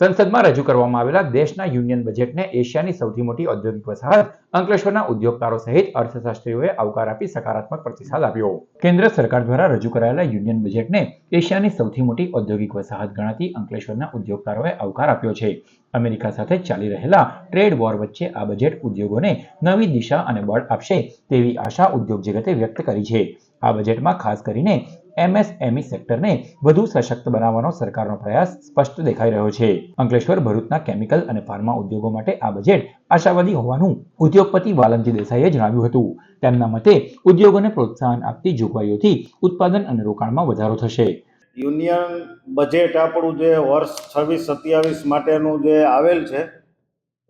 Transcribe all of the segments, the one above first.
સંસદમાં રજૂ કરવામાં આવેલા દેશના યુનિયન બજેટને એશિયાની સૌથી મોટી ઔદ્યોગિક વસાહત અંકલેશ્વરના ઉદ્યોગકારો સહિત અર્થશાસ્ત્રીઓએ આવકાર આપી સકારાત્મક પ્રતિસાદ આપ્યો. કેન્દ્ર સરકાર દ્વારા રજૂ કરાયેલા યુનિયન બજેટને એશિયાની સૌથી મોટી ઔદ્યોગિક વસાહત ગણાતી અંકલેશ્વરના ઉદ્યોગકારોએ આવકાર આપ્યો છે. અમેરિકા સાથે ચાલી રહેલા ટ્રેડ વોર વચ્ચે આ બજેટ ઉદ્યોગોને નવી દિશા અને બળ આપશે તેવી આશા ઉદ્યોગ જગતે વ્યક્ત કરી છે. આ બજેટમાં ખાસ કરીને એમએસએમઈ સેક્ટરને વધુ સશક્ત બનાવવાનો સરકારનો પ્રયાસ સ્પષ્ટ દેખાઈ રહ્યો છે. અંકલેશ્વર ભરૂચના કેમિકલ અને ફાર્મા ઉદ્યોગો માટે આ બજેટ આશાવાદી હોવાનું ઉદ્યોગપતિ વાલમજી દેસાઈએ જણાવ્યું હતું. તેમના મતે, ઉદ્યોગોને પ્રોત્સાહન આપતી જોગવાઈઓથી ઉત્પાદન અને રોકાણમાં વધારો થશે. યુનિયન બજેટ આપણું જે વર્ષ છવ્વીસ સત્યાવીસ માટેનું જે આવેલ છે,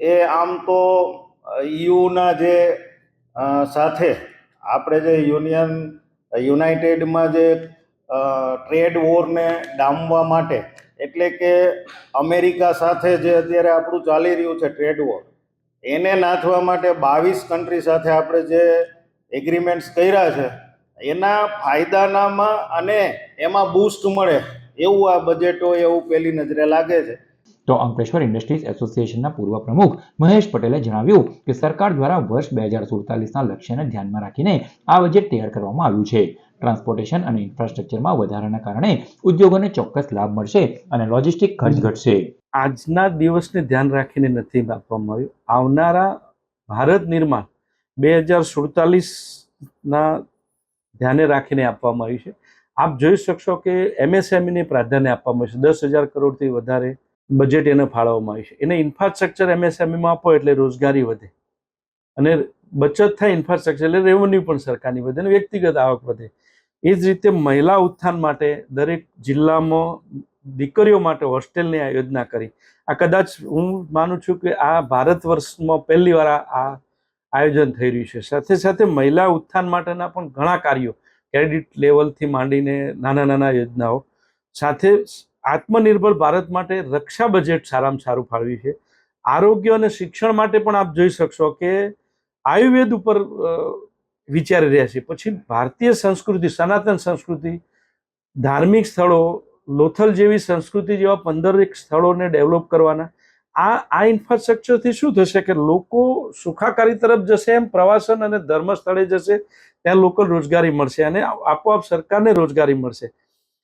એ આમ તો યુના જે સાથે આપણે જે યુનિયન યુનાઇટેડમાં જે ટ્રેડ વોરને ડામવા માટે, એટલે કે અમેરિકા સાથે જે અત્યારે આપણું ચાલી રહ્યું છે ટ્રેડ વોર, એને નાથવા માટે બાવીસ કન્ટ્રી સાથે આપણે જે એગ્રીમેન્ટ્સ કર્યા છે, એના ફાયદાનામાં અને એમાં બૂસ્ટ મળે, એવું આ બજેટ હોય એવું પહેલી નજરે લાગે છે. તો અંકલેશ્વર ઇન્ડસ્ટ્રીઝ એસોસિએશનના પૂર્વ પ્રમુખ મહેશ પટેલે જણાવ્યું કે સરકાર દ્વારા વર્ષ બે હજાર સુડતાલીસના લક્ષ્યને ધ્યાનમાં રાખીને આ બજેટ તૈયાર કરવામાં આવ્યું છે. ટ્રાન્સપોર્ટેશન અને ઇન્ફ્રાસ્ટ્રક્ચરમાં વધારાના કારણે ઉદ્યોગોને ચોક્કસ લાભ મળશે અને લોજિસ્ટિક ખર્ચ ઘટશે. આજના દિવસને ધ્યાન રાખીને નથી આપવામાં આવ્યું. આવનારા ભારત નિર્માણ બે હજાર સુડતાલીસના ધ્યાને રાખીને આપવામાં આવ્યું છે. આપ જોઈ શકશો કે એમએસએમઈને પ્રાધાન્ય આપવામાં આવ્યું છે. દસ હજાર કરોડથી વધારે બજેટ એને ફાળવવામાં આવ્યું છે. એને ઇન્ફ્રાસ્ટ્રક્ચર એમએસએમઈમાં આપો એટલે રોજગારી વધે. અને બચત થાય ઇન્ફ્રાસ્ટ્રક્ચર એટલે રેવન્યુ પણ સરકારની વધે અને વ્યક્તિગત આવક વધે. એ જ રીતે મહિલા ઉત્થાન માટે દરેક જિલ્લામાં દીકરીઓ માટે હોસ્ટેલની આ યોજના કરી. આ કદાચ હું માનું છું કે આ ભારત વર્ષમાં પહેલી વાર આ આ આયોજન થઈ રહ્યું છે. સાથે સાથે મહિલા ઉત્થાન માટેના પણ ઘણા કાર્યો. ક્રેડિટ લેવલથી માંડીને નાના નાના યોજનાઓ. સાથે આત્મનિર્ભર ભારત માટે રક્ષા બજેટ સારામાં સારું ફાળવ્યું છે. આરોગ્ય અને શિક્ષણ માટે પણ આપ જોઈ શકશો કે આયુર્વેદ ઉપર વિચારી રહ્યા છે. પછી ભારતીય સંસ્કૃતિ, સનાતન સંસ્કૃતિ, ધાર્મિક સ્થળો, લોથલ જેવી સંસ્કૃતિ જેવા પંદરેક સ્થળોને ડેવલપ કરવાના, આ આ ઇન્ફ્રાસ્ટ્રક્ચરથી શું થશે કે લોકો સુખાકારી તરફ જશે એમ પ્રવાસન અને ધર્મ સ્થળે જશે, ત્યાં લોકો રોજગારી મળશે અને આપોઆપ સરકારને રોજગારી મળશે.